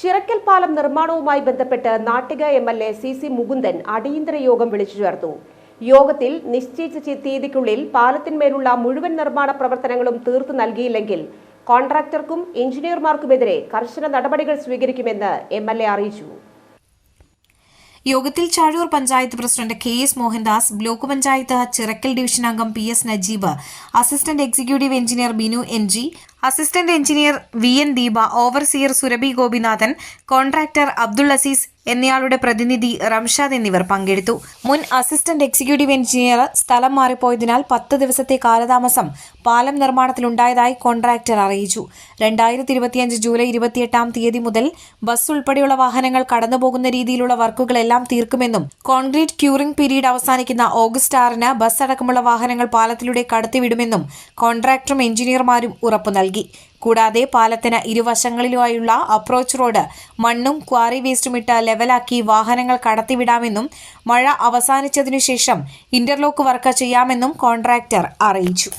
ചിറക്കൽ പാലം നിർമ്മാണവുമായി ബന്ധപ്പെട്ട് Nattika M L A C C Mukundan അടിയന്തര യോഗം വിളിച്ചു ചേർത്തു. യോഗത്തിൽ നിശ്ചയിച്ച തീയതിക്കുള്ളിൽ പാലത്തിന്മേലുള്ള മുഴുവൻ നിർമ്മാണ പ്രവർത്തനങ്ങളും തീർത്തു നൽകിയില്ലെങ്കിൽ കോൺട്രാക്ടർക്കും എഞ്ചിനീയർമാർക്കുമെതിരെ കർശന നടപടികൾ സ്വീകരിക്കുമെന്ന് എം എൽ എ അറിയിച്ചു. യോഗത്തിൽ Chazhoor panchayat president K S Mohandas block panchayat Chirakkal division അംഗം P S Najeeb assistant executive engineer Binu N G assistant engineer V N Deepa overseer Surabhi Gopinathan contractor Abdul Azeez എന്നയാളുടെ പ്രതിനിധി റംഷാദ് എന്നിവർ പങ്കെടുത്തു. മുൻ assistant executive engineer സ്ഥലം മാറിപ്പോയതിനാൽ പത്ത് ദിവസത്തെ കാലതാമസം പാലം നിർമ്മാണത്തിലുണ്ടായതായി കോൺട്രാക്ടർ അറിയിച്ചു. രണ്ടായിരത്തി ഇരുപത്തിയഞ്ച് ജൂലൈ ഇരുപത്തിയെട്ടാം തീയതി മുതൽ ബസ് ഉൾപ്പെടെയുള്ള വാഹനങ്ങൾ കടന്നുപോകുന്ന രീതിയിലുള്ള വർക്കുകളെല്ലാം തീർക്കുമെന്നും കോൺക്രീറ്റ് ക്യൂറിംഗ് പീരീഡ് അവസാനിക്കുന്ന ഓഗസ്റ്റ് ആറിന് ബസ് അടക്കമുള്ള വാഹനങ്ങൾ പാലത്തിലൂടെ കടത്തിവിടുമെന്നും കോൺട്രാക്ടറും എഞ്ചിനീയർമാരും ഉറപ്പു നൽകി. കൂടാതെ പാലത്തിന് ഇരുവശങ്ങളിലുമായുള്ള അപ്രോച്ച് റോഡ് മണ്ണും ക്വാറി വേസ്റ്റും ഇട്ട് ലെവലാക്കി വാഹനങ്ങൾ കടത്തിവിടാമെന്നും മഴ അവസാനിച്ചതിനുശേഷം ഇന്റർലോക്ക് വർക്ക് ചെയ്യാമെന്നും കോൺട്രാക്ടർ അറിയിച്ചു